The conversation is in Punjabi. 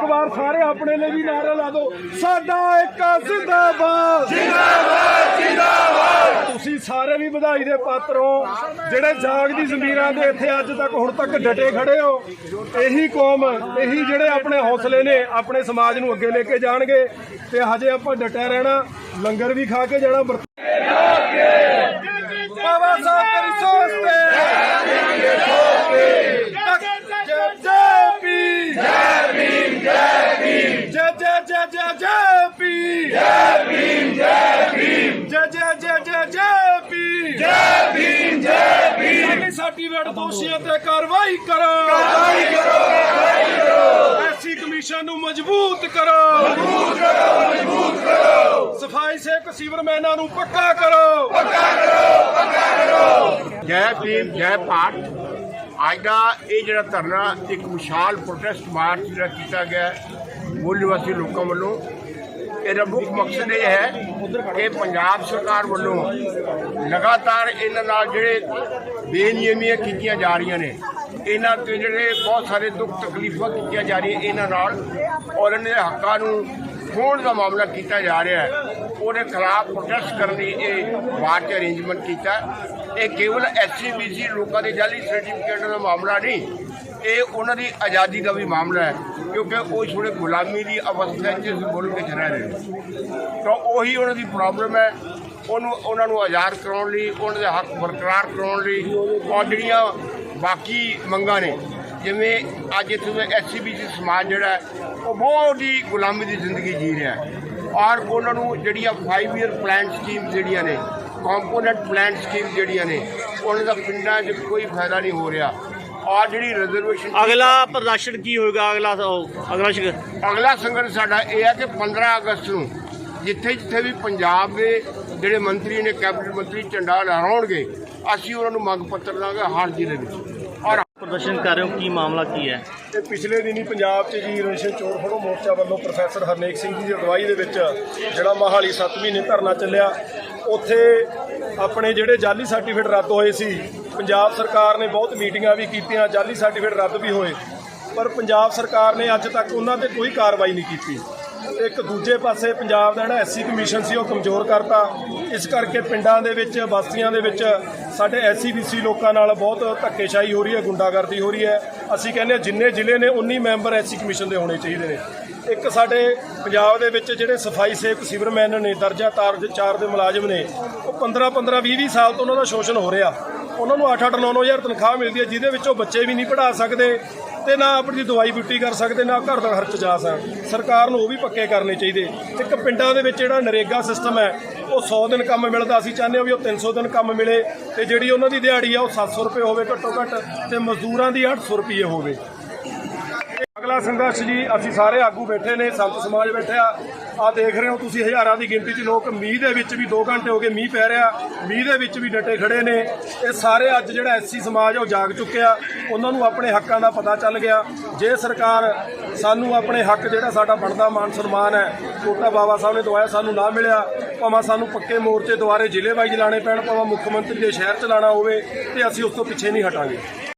ਇੱਕ ਵਾਰ ਸਾਰੇ ਆਪਣੇ ਲਈ ਵੀ ਨਾਰਾ ਲਾ ਦਿਓ। ਸਾਡਾ ਇੱਕ ਜ਼ਿੰਦਾਬਾਦ। ਜਿੰਦਾਬਾਦ ਜਿੰਦਾਬਾਦ ਤੁਸੀਂ ਸਾਰੇ ਵੀ ਵਧਾਈ ਦੇ ਪਾਤਰ ਹੋ। ਜਿਹੜੇ ਜਾਗਦੀ ਜ਼ਮੀਰਾਂ ਦੇ ਇੱਥੇ ਅੱਜ ਤੱਕ ਹੁਣ ਤੱਕ ਡਟੇ ਖੜੇ ਹੋ, ਇਹੀ ਕੌਮ, ਇਹੀ ਜਿਹੜੇ ਆਪਣੇ ਹੌਸਲੇ ਨੇ, ਆਪਣੇ ਸਮਾਜ ਨੂੰ ਅੱਗੇ ਲੈ ਕੇ ਜਾਣਗੇ ਤੇ ਹਜੇ ਆਪਾਂ ਡਟਿਆ ਰਹਿਣਾ। ਲੰਗਰ ਵੀ ਖਾ ਕੇ ਜਾਣਾ ਵਰਤ- ਬਾਬਾ ਸਾਹਿਬ ਤੇਰੀ ਸੋਚ ਤੇ ਜੈ ਜੈ ਪੀ ਜੈ ਭੀਮ ਜੈ ਭੀਮ ਜੈ ਜੈ ਜੈ ਜੈ ਜੈ ਪੀ ਜੈ ਭੀਮ ਜੈ ਭੀਮ ਜੈ ਜੈ ਜੈ ਜੈ ਜੈ ਪੀ ਜੈ ਭੀਮ ਜੈ ਭੀਮ ਸਾਡੀ ਵੇੜ ਦੋਸ਼ੀਆਂ ਤੇ ਕਾਰਵਾਈ ਕਰੋ। ਕਾਰਵਾਈ ਕਰੋ ਕਾਰਵਾਈ ਕਰੋ। ਐਸੀ ਕਮਿਸ਼ਨ ਨੂੰ ਮਜ਼ਬੂਤ ਕਰੋ। ਮਜ਼ਬੂਤ ਕਰੋ ਮਜ਼ਬੂਤ ਕਰੋ। ਸਫ਼ਾਈ ਸੇਵਕ ਸੀਵਰਮੈਨਾਂ ਨੂੰ ਪੱਕਾ ਕਰੋ। ਜੈ ਭੀਮ ਜੈ ਭਾਰਤ। ਅੱਜ ਦਾ ਇਹ ਜਿਹੜਾ ਧਰਨਾ ਇੱਕ ਵਿਸ਼ਾਲ ਪ੍ਰੋਟੈਸਟ ਮਾਰਚ ਜਿਹੜਾ ਕੀਤਾ ਗਿਆ ਹੈ, ਮੂਲ ਨਿਵਾਸੀ ਲੋਕਾਂ ਵੱਲੋਂ। ਇਹਦਾ ਮੁੱਖ ਮਕਸਦ ਇਹ ਹੈ ਕਿ ਪੰਜਾਬ ਸਰਕਾਰ ਵੱਲੋਂ ਲਗਾਤਾਰ ਇਹਨਾਂ ਨਾਲ ਜਿਹੜੇ ਬੇਨਿਯਮੀਆਂ ਕੀਤੀਆਂ ਜਾ ਰਹੀਆਂ ਨੇ, ਇਹਨਾਂ ਤੇ ਜਿਹੜੇ ਬਹੁਤ ਸਾਰੇ ਦੁੱਖ ਤਕਲੀਫਾਂ ਕੀਤੀਆਂ ਜਾ ਰਹੀਆਂ ਇਹਨਾਂ ਨਾਲ, ਔਰ ਇਹਨਾਂ ਦੇ ਹੱਕਾਂ ਨੂੰ ਖੋਣ ਦਾ ਮਾਮਲਾ ਕੀਤਾ ਜਾ ਰਿਹਾ ਹੈ। ਉਹਦੇ ਖਿਲਾਫ ਪ੍ਰੋਟੈਸਟ ਕਰਨ ਲਈ ਇਹ ਮਾਰਚ ਅਰੇਂਜਮੈਂਟ ਕੀਤਾ। ਇਹ ਕੇਵਲ ਐਸਸੀ ਬੀਸੀ ਲੋਕਾਂ ਦੇ ਜਾਲੀ ਸਰਟੀਫਿਕੇਟ ਦਾ ਮਾਮਲਾ ਨਹੀਂ ਇਹ ਉਹਨਾਂ ਦੀ ਆਜ਼ਾਦੀ ਦਾ ਵੀ ਮਾਮਲਾ ਹੈ, ਕਿਉਂਕਿ ਉਹ ਥੋੜੇ ਗੁਲਾਮੀ ਦੀ ਅਵਸਥਾ 'ਚ ਇਸ ਮੁਲਕ ਵਿੱਚ ਰਹਿ ਰਹੇ ਨੇ। ਤਾਂ ਉਹੀ ਉਹਨਾਂ ਦੀ ਪ੍ਰੋਬਲਮ ਹੈ, ਉਹਨੂੰ, ਉਹਨਾਂ ਨੂੰ ਆਜ਼ਾਦ ਕਰਾਉਣ ਲਈ, ਉਹਨਾਂ ਦੇ ਹੱਕ ਬਰਕਰਾਰ ਕਰਾਉਣ ਲਈ, ਔਰ ਜਿਹੜੀਆਂ ਬਾਕੀ ਮੰਗਾਂ ਨੇ, ਜਿਵੇਂ ਅੱਜ ਇੱਥੇ ਐਸਸੀਬੀਸੀ ਸਮਾਜ ਜਿਹੜਾ ਉਹ ਬਹੁਤ ਹੀ ਗੁਲਾਮੀ ਦੀ ਜ਼ਿੰਦਗੀ ਜੀ ਰਿਹਾ ਹੈ। ਔਰ ਉਹਨਾਂ ਨੂੰ ਜਿਹੜੀਆਂ 5 ਇਅਰ ਪਲਾਨ ਸਕੀਮ ਜਿਹੜੀਆਂ ਨੇ ਕੰਪੋਨੈਂਟ ਪਲਾਨ ਸਕੀਮ ਜਿਹੜੀਆਂ ਨੇ, ਉਹਨਾਂ ਦਾ ਪਿੰਡਾਂ 'ਚ ਕੋਈ ਫਾਇਦਾ ਨਹੀਂ ਹੋ ਰਿਹਾ। ਔਰ ਜਿਹੜੀ ਰਿਜ਼ਰਵੇਸ਼ਨ ਅਗਲਾ ਪ੍ਰਦਰਸ਼ਨ ਕੀ ਹੋਏਗਾ? ਅਗਲਾ ਉਹ- ਅਗਲਾ ਸ਼ਿਕ ਅਗਲਾ ਸੰਗਠਨ ਸਾਡਾ ਇਹ ਹੈ ਕਿ 15 ਅਗਸਤ ਨੂੰ ਜਿੱਥੇ ਜਿੱਥੇ ਵੀ ਪੰਜਾਬ ਦੇ ਜਿਹੜੇ ਮੰਤਰੀ ਨੇ ਕੈਬਨਿਟ ਮੰਤਰੀ ਝੰਡਾ ਲਹਿਰਾਉਣਗੇ ਅਸੀਂ ਉਹਨਾਂ ਨੂੰ ਮੰਗ ਪੱਤਰ ਦਾਂਗੇ ਹਰ ਜ਼ਿਲ੍ਹੇ ਵਿੱਚ। ਔਰ ਪ੍ਰਦਰਸ਼ਨ ਕਰ ਰਹੇ ਹੋ ਕੀ ਮਾਮਲਾ ਕੀ ਹੈ? ਇਹ ਪਿਛਲੇ ਦਿਨੀ ਪੰਜਾਬ 'ਚ ਜੀ ਰੇਸ਼ਨ ਚੋਰ ਫੜੋ ਮੋਰਚਾ ਵੱਲੋਂ ਪ੍ਰੋਫੈਸਰ ਹਰਨੇਕ ਸਿੰਘ ਜੀ ਦੀ ਅਗਵਾਈ ਦੇ ਵਿੱਚ ਜਿਹੜਾ ਮਹਾਲੀ 7 ਮਹੀਨੇ ਧਰਨਾ ਚੱਲਿਆ ਉੱਥੇ ਆਪਣੇ ਜਿਹੜੇ ਜਾਲੀ ਸਰਟੀਫਿਕੇਟ ਰੱਦ ਹੋਏ ਸੀ ਪੰਜਾਬ ਸਰਕਾਰ ਨੇ ਬਹੁਤ ਮੀਟਿੰਗਾਂ ਵੀ ਕੀਤੀਆਂ, ਜਾਲੀ ਸਰਟੀਫਿਕੇਟ ਰੱਦ ਵੀ ਹੋਏ, ਪਰ ਪੰਜਾਬ ਸਰਕਾਰ ਨੇ ਅੱਜ ਤੱਕ ਉਹਨਾਂ ਤੇ ਕੋਈ ਕਾਰਵਾਈ ਨਹੀਂ ਕੀਤੀ। ਇੱਕ ਦੂਜੇ ਪਾਸੇ ਪੰਜਾਬ ਦਾ ਜਿਹੜਾ ਐਸਸੀ ਕਮਿਸ਼ਨ ਸੀ ਉਹ ਕਮਜ਼ੋਰ ਕਰਤਾ। ਇਸ ਕਰਕੇ ਪਿੰਡਾਂ ਦੇ ਵਿੱਚ, ਬਸਤੀਆਂ ਦੇ ਵਿੱਚ ਸਾਡੇ ਐਸਸੀ ਬੀਸੀ ਲੋਕਾਂ ਨਾਲ ਬਹੁਤ ਧੱਕੇਸ਼ਾਹੀ ਹੋ ਰਹੀ ਹੈ, ਗੁੰਡਾਗਰਦੀ ਹੋ ਰਹੀ ਹੈ। ਅਸੀਂ ਕਹਿੰਦੇ ਹਾਂ ਜਿੰਨੇ ਜ਼ਿਲ੍ਹੇ ਨੇ 19 ਮੈਂਬਰ ਐਸਸੀ ਕਮਿਸ਼ਨ ਦੇ ਹੋਣੇ ਚਾਹੀਦੇ ਨੇ। ਇੱਕ ਸਾਡੇ ਪੰਜਾਬ ਦੇ ਵਿੱਚ ਜਿਹੜੇ ਸਫ਼ਾਈ ਸੇਵਕ, ਸਿਵਰਮੈਨ ਨੇ, ਦਰਜਾ ਤਾਰ ਦੇ ਚਾਰ ਦੇ ਮੁਲਾਜ਼ਮ ਨੇ, ਉਹ 15 15 20 20 ਸਾਲ ਤੋਂ ਉਹਨਾਂ ਦਾ ਸ਼ੋਸ਼ਣ ਹੋ ਰਿਹਾ। ਉਹਨਾਂ ਨੂੰ 8 8 9 9000 ਤਨਖਾਹ ਮਿਲਦੀ ਹੈ, ਜਿਹਦੇ ਵਿੱਚ ਉਹ ਬੱਚੇ ਵੀ ਨਹੀਂ ਪੜ੍ਹਾ ਸਕਦੇ। ਤੇ ਨਾ ਆਪਣੀ ਦਵਾਈ ਬੂਟੀ ਕਰ ਸਕਦੇ, ਨਾ ਘਰ ਦਾ ਖਰਚ ਜਾ ਸਕਦੇ ਸਰਕਾਰ ਨੂੰ ਉਹ ਵੀ ਪੱਕੇ ਕਰਨੇ ਚਾਹੀਦੇ। ਇੱਕ ਪਿੰਡਾਂ ਦੇ ਵਿੱਚ ਜਿਹੜਾ ਨਰੇਗਾ ਸਿਸਟਮ ਹੈ, ਉਹ 100 ਦਿਨ ਕੰਮ ਮਿਲਦਾ। ਅਸੀਂ ਚਾਹੁੰਦੇ ਹਾਂ ਵੀ ਉਹ 300 ਦਿਨ ਕੰਮ ਮਿਲੇ ਤੇ ਜਿਹੜੀ ਉਹਨਾਂ ਦੀ ਦਿਹਾੜੀ ਆ, ਉਹ 700 ਰੁਪਏ ਹੋਵੇ ਘੱਟੋ ਘੱਟ ਤੇ ਮਜ਼ਦੂਰਾਂ ਦੀ 800 ਰੁਪਏ ਹੋਵੇ। ਸੰਘਰਸ਼ ਜੀ, ਅਸੀਂ ਸਾਰੇ ਆਗੂ ਬੈਠੇ ਨੇ, ਸੰਤ ਸਮਾਜ ਬੈਠਿਆ ਆ। ਦੇਖ ਰਹੇ ਹੋ ਤੁਸੀਂ ਹਜ਼ਾਰਾਂ ਦੀ ਗਿਣਤੀ 'ਚ ਲੋਕ, ਮੀਂਹ ਦੇ ਵਿੱਚ ਵੀ 2 ਘੰਟੇ ਹੋ ਗਏ ਮੀਂਹ ਪੈ ਰਿਹਾ, ਮੀਂਹ ਦੇ ਵਿੱਚ ਵੀ ਡਟੇ ਖੜੇ ਨੇ। ਇਹ ਸਾਰੇ ਅੱਜ ਜਿਹੜਾ ਐਸਸੀ ਸਮਾਜ ਆ, ਉਹ ਜਾਗ ਚੁੱਕਿਆ। ਉਹਨਾਂ ਨੂੰ ਆਪਣੇ ਹੱਕਾਂ ਦਾ ਪਤਾ ਚੱਲ ਗਿਆ। ਜੇ ਸਰਕਾਰ ਸਾਨੂੰ ਆਪਣੇ ਹੱਕ ਜਿਹੜਾ ਸਾਡਾ ਬਣਦਾ, ਮਾਨ ਸਨਮਾਨ ਹੈ, ਛੋਟਾ ਬਾਬਾ ਸਾਹਿਬ ਨੇ ਦਵਾਇਆ, ਸਾਨੂੰ ਨਾ ਮਿਲਿਆ, ਭਾਵੇਂ ਸਾਨੂੰ ਪੱਕੇ ਮੋਰਚੇ ਦੁਆਰੇ ਜ਼ਿਲ੍ਹੇ ਵਾਈਜ਼ ਲਾਣੇ ਪੈਣ, ਭਾਵੇਂ ਮੁੱਖ ਮੰਤਰੀ ਦੇ ਸ਼ਹਿਰ ਚ ਲਾਣਾ ਹੋਵੇ, ਤੇ ਅਸੀਂ ਉਸ ਤੋਂ ਪਿੱਛੇ ਨਹੀਂ ਹਟਾਂਗੇ।